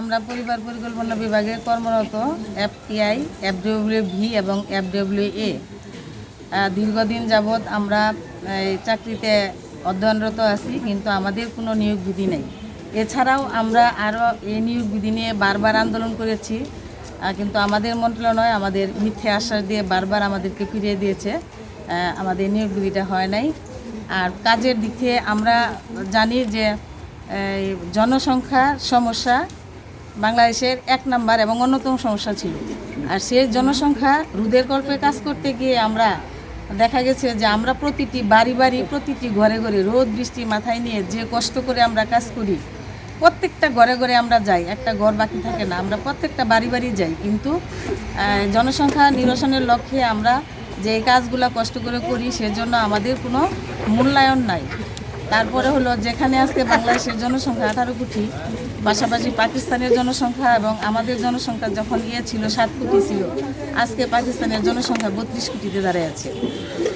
আমরা পরিবার পরিকল্পনা বিভাগে কর্মরত এফপিআই এফডব্লিউ ভি এবং এফডব্লিউ এ। দীর্ঘদিন যাবৎ আমরা চাকরিতে অধ্যয়নরত আছি, কিন্তু আমাদের কোনো নিয়োগ বিধি নেই। এছাড়াও আমরা আরও এই নিয়োগ বিধি নিয়ে বারবার আন্দোলন করেছি কিন্তু আমাদের মন্ত্রণালয় আমাদের মিথ্যে আশ্বাস দিয়ে বারবার আমাদেরকে ফিরিয়ে দিয়েছে আমাদের নিয়োগ বিধিটা হয় নাই। আর কাজের দিক আমরা জানি যে জনসংখ্যা সমস্যা বাংলাদেশের এক নাম্বার এবং অন্যতম সমস্যা ছিল। আর সেই জনসংখ্যা রোধের কল্পে কাজ করতে গিয়ে আমরা দেখা গেছে যে আমরা প্রতিটি বাড়ি বাড়ি, প্রতিটি ঘরে ঘরে রোদ, বৃষ্টি মাথায় নিয়ে যে কষ্ট করে আমরা কাজ করি, প্রত্যেকটা ঘরে ঘরে আমরা যাই, একটা ঘর বাকি থাকে না, আমরা প্রত্যেকটা বাড়ি বাড়ি যাই। কিন্তু জনসংখ্যা নিরসনের লক্ষ্যে আমরা যে কাজগুলো কষ্ট করে করি সেজন্য আমাদের কোনো মূল্যায়ন নাই। তারপরে হলো যেখানে আজকে বাংলাদেশের জনসংখ্যা আঠারো কোটি পাশাপাশি পাকিস্তানের জনসংখ্যা এবং আমাদের জনসংখ্যা যখন ইয়ে ছিল, সাত কোটি ছিল, আজকে পাকিস্তানের জনসংখ্যা বত্রিশ কোটিতে দাঁড়িয়ে আছে।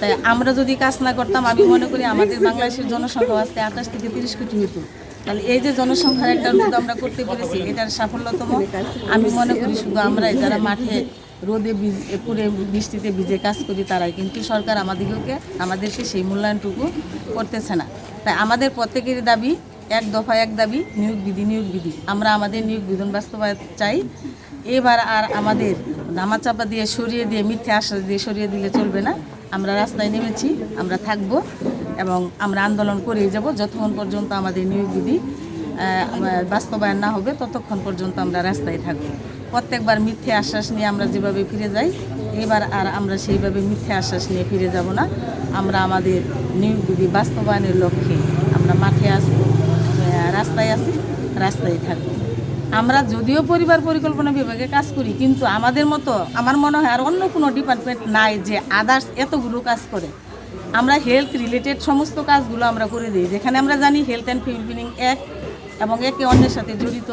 তাই আমরা যদি কাজ না করতাম, আমি মনে করি আমাদের বাংলাদেশের জনসংখ্যা আজকে আঠাশ থেকে তিরিশ কোটি হতো তাহলে এই যে জনসংখ্যার একটা রোধ আমরা করতে পেরেছি, এটার সাফল্যতম। আমি মনে করি শুধু আমরাই, যারা মাঠে রোদে পুড়ে বৃষ্টিতে ভিজে কাজ করি, তারাই। কিন্তু সরকার আমাদেরকে আমাদেরকে সেই মূল্যায়নটুকু করতেছে না। তাই আমাদের প্রত্যেকের দাবি এক দফা এক দাবি, নিয়োগ বিধি নিয়োগ বিধি। আমরা আমাদের নিয়োগ বিধান বাস্তবায়ন চাই। এবার আর আমাদের নামাচাপা দিয়ে সরিয়ে দিয়ে, মিথ্যে আশ্বাস দিয়ে সরিয়ে দিলে চলবে না। আমরা রাস্তায় নেমেছি, আমরা থাকব এবং আমরা আন্দোলন করেই যাব। যতক্ষণ পর্যন্ত আমাদের নিয়োগ বিধি বাস্তবায়ন না হবে, ততক্ষণ পর্যন্ত আমরা রাস্তায় থাকব। প্রত্যেকবার মিথ্যে আশ্বাস নিয়ে আমরা যেভাবে ফিরে যাই, এবার আর আমরা সেইভাবে মিথ্যে আশ্বাস নিয়ে ফিরে যাব না। আমরা আমাদের নিয়োগ বিধি বাস্তবায়নের লক্ষ্যে আমরা মাঠে আসব। রাস্তায় আছি, রাস্তায় থাকব। আমরা যদিও পরিবার পরিকল্পনা বিভাগে কাজ করি, কিন্তু আমাদের মতো, আমার মনে হয় আর অন্য কোনো ডিপার্টমেন্ট নাই যে আদার্স এতগুলো কাজ করে। আমরা হেলথ রিলেটেড সমস্ত কাজগুলো আমরা করে দিই, যেখানে আমরা জানি হেলথ অ্যান্ড ফিল্পিনিং এক এবং একে অন্যের সাথে জড়িত।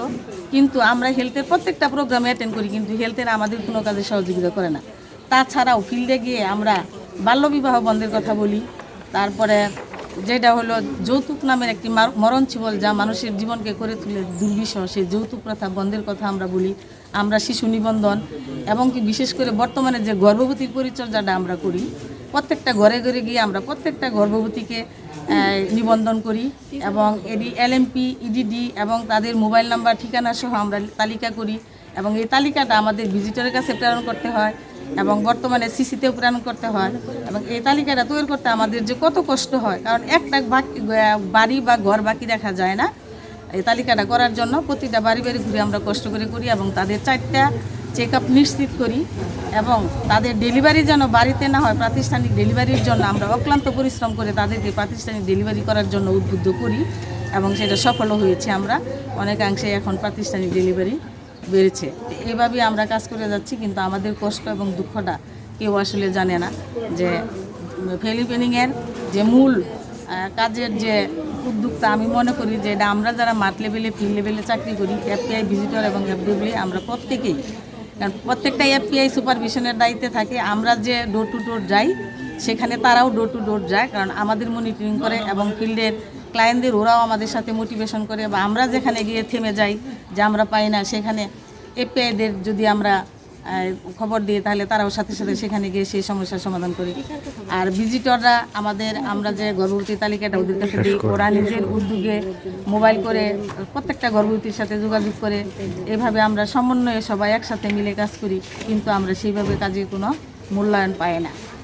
কিন্তু আমরা হেলথের প্রত্যেকটা প্রোগ্রামে অ্যাটেন্ড করি, কিন্তু হেলথের আমাদের কোনো কাজে সহযোগিতা করে না। তাছাড়াও ফিল্ডে গিয়ে আমরা বাল্যবিবাহ বন্ধের কথা বলি, তারপরে যেটা হলো যৌতুক নামের একটি মার- মরণ চিবল যা মানুষের জীবনকে করে তুলে দুর্বিষহ। সেই যৌতুক প্রথা, বন্ধের কথা আমরা বলি, আমরা শিশু নিবন্ধন এবং কি বিশেষ করে বর্তমানে যে গর্ভবতীর পরিচর্যাটা আমরা করি, প্রত্যেকটা ঘরে ঘরে গিয়ে আমরা প্রত্যেকটা গর্ভবতীকে নিবন্ধন করি এবং এডি, এলএমপি, ইডিডি এবং তাদের মোবাইল নাম্বার, ঠিকানা সহ আমরা তালিকা করি এবং এই তালিকাটা আমাদের ভিজিটরের কাছে প্রেরণ করতে হয়। এবং বর্তমানে সিসিতেও প্রেরণ করতে হয়। এবং এই তালিকাটা তৈরি করতে আমাদের যে কত কষ্ট হয়, কারণ একটা বাকি, বাড়ি বা ঘর বাকি দেখা যায় না। এই তালিকাটা করার জন্য প্রতিটা বাড়ি বাড়ি ঘুরে আমরা কষ্ট করে করি এবং তাদের চারটা চেক আপ নিশ্চিত করি এবং তাদের ডেলিভারি যেন বাড়িতে না হয়, প্রাতিষ্ঠানিক ডেলিভারির জন্য আমরা অক্লান্ত পরিশ্রম করে তাদেরকে প্রাতিষ্ঠানিক ডেলিভারি করার জন্য উদ্বুদ্ধ করি এবং সেটা সফলও হয়েছে আমরা। অনেকাংশে এখন প্রাতিষ্ঠানিক ডেলিভারি বেড়েছে। তো এইভাবেই আমরা কাজ করে যাচ্ছি, কিন্তু আমাদের কষ্ট এবং দুঃখটা কেউ আসলে জানে না যে, ফিলিপিনিংয়ের যে মূল কাজের যে উদ্যোক্তা, আমি মনে করি যে এটা আমরা যারা মাঠ লেভেলে, ফিল্ড লেভেলে চাকরি করি এফপিআই ভিজিটর এবং এফডিবলি আমরা প্রত্যেকেই, কারণ প্রত্যেকটা এফপিআই সুপারভিশনের দায়িত্বে থাকে, আমরা যে ডোর টু ডোর যাই, সেখানে তারাও ডোর টু ডোর যায়, কারণ আমাদের মনিটরিং করে এবং ফিল্ডের ক্লায়েন্টদের ওরাও আমাদের সাথে মোটিভেশন করে, বা আমরা যেখানে গিয়ে থেমে যাই যে আমরা পাই না সেখানে এপিআইদের যদি আমরা খবর দিই তাহলে তারাও সাথে সাথে সেখানে গিয়ে সেই সমস্যার সমাধান করি। আর ভিজিটররা আমাদের আমরা যে গর্ভবতী তালিকাটা ওদের কাছে দিই ওরা নিজের উদ্যোগে মোবাইল করে প্রত্যেকটা গর্ভবতীর সাথে যোগাযোগ করে এভাবে আমরা সমন্বয়ে সবাই একসাথে মিলে কাজ করি কিন্তু আমরা সেইভাবে কাজে কোনো মূল্যায়ন পাই না।